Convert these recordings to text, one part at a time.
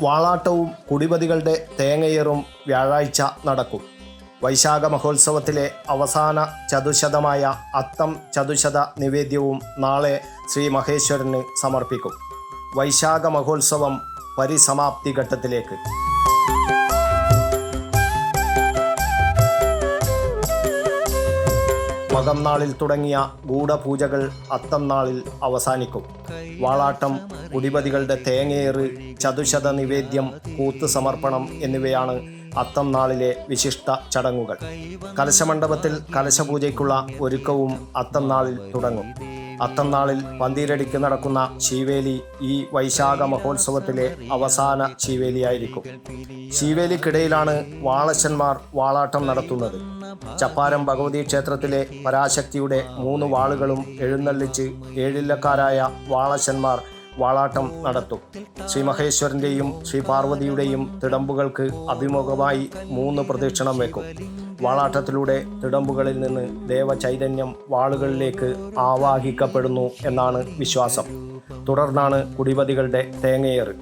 വാളാട്ടവും കുടിപതികളുടെ തേങ്ങയേറും വ്യാഴാഴ്ച നടക്കും. വൈശാഖ മഹോത്സവത്തിലെ അവസാന ചതുശതമായ അത്തം ചതുശത നിവേദ്യവും നാളെ ശ്രീ മഹേശ്വരന് സമർപ്പിക്കും. വൈശാഖ മഹോത്സവം പരിസമാപ്തി ഘട്ടത്തിലേക്ക്. മകം നാളിൽ തുടങ്ങിയ ഗൂഢപൂജകൾ അത്തം നാളിൽ അവസാനിക്കും. വാളാട്ടം കുടിപതികളുടെ തേങ്ങയേറ് ചതുശത നിവേദ്യം കൂത്ത് സമർപ്പണം എന്നിവയാണ് അത്തം നാളിലെ വിശിഷ്ട ചടങ്ങുകൾ. കലശമണ്ഡപത്തിൽ കലശപൂജയ്ക്കുള്ള ഒരുക്കവും അത്തം നാളിൽ തുടങ്ങും. അത്തം നാളിൽ പന്തീരടിക്ക് നടക്കുന്ന ശീവേലി ഈ വൈശാഖ മഹോത്സവത്തിലെ അവസാന ശീവേലിയായിരിക്കും. ശീവേലിക്കിടയിലാണ് വാളശന്മാർ വാളാട്ടം നടത്തുന്നത്. ചപ്പാരം ഭഗവതി ക്ഷേത്രത്തിലെ പരാശക്തിയുടെ മൂന്ന് വാളുകളും എഴുന്നള്ളിച്ച് ഏഴില്ലക്കാരായ വാളശന്മാർ വാളാട്ടം നടത്തും. ശ്രീ മഹേശ്വരന്റെയും ശ്രീ പാർവതിയുടെയും തിടമ്പുകൾക്ക് അഭിമുഖമായി മൂന്ന് പ്രദക്ഷിണം വെക്കും. വാളാട്ടത്തിലൂടെ തിടമ്പുകളിൽ നിന്ന് ദേവചൈതന്യം വാളുകളിലേക്ക് ആവാഹിക്കപ്പെടുന്നു എന്നാണ് വിശ്വാസം. തുടർന്നാണ് കുടിപതികളുടെ തേങ്ങയേറ്.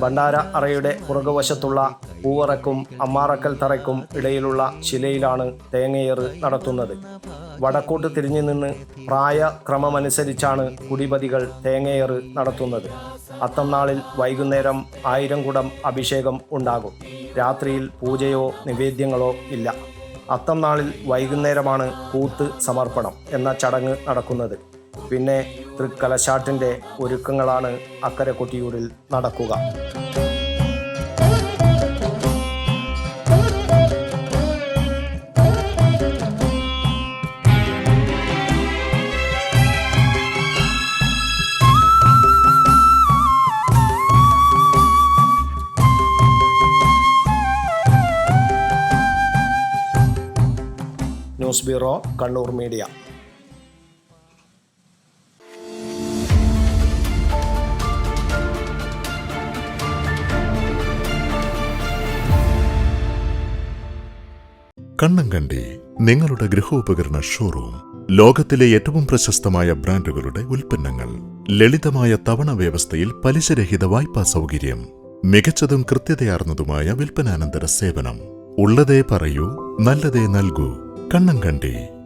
ഭണ്ഡാര അറയുടെ പുറകുവശത്തുള്ള പൂവറക്കും അമ്മാറക്കൽ തറയ്ക്കും ഇടയിലുള്ള ശിലയിലാണ് തേങ്ങയേറ് നടത്തുന്നത്. വടക്കോട്ട് തിരിഞ്ഞു നിന്ന് പ്രായക്രമമനുസരിച്ചാണ് കുടിപതികൾ തേങ്ങയേറ് നടത്തുന്നത്. അത്തം നാളിൽ വൈകുന്നേരം ആയിരം കുടം അഭിഷേകം ഉണ്ടാകും. രാത്രിയിൽ പൂജയോ നിവേദ്യങ്ങളോ ഇല്ല. അത്തം നാളിൽ വൈകുന്നേരമാണ് കൂത്ത് സമർപ്പണം എന്ന ചടങ്ങ് നടക്കുന്നത്. പിന്നെ തൃക്കലശാട്ടിന്റെ ഒരുക്കങ്ങളാണ് അക്കരെ കൊട്ടിയൂരിൽ നടക്കുക. News bureau Kannur media. Kannankandi നിങ്ങളുടെ ഗൃഹോപകരണ ഷോറൂം ലോകത്തിലെ ഏറ്റവും പ്രശസ്തമായ ബ്രാൻഡുകളുടെ ഉൽപ്പന്നങ്ങൾ ലളിതമായ തവണ വ്യവസ്ഥയിൽ പലിശരഹിത വായ്പാ സൗകര്യം മികച്ചതും കൃത്യതയാർന്നതുമായ വിൽപ്പനാനന്തര സേവനം. ഉള്ളതേ പറയൂ നല്ലതേ നൽകൂ. കണ്ണങ്കണ്ടി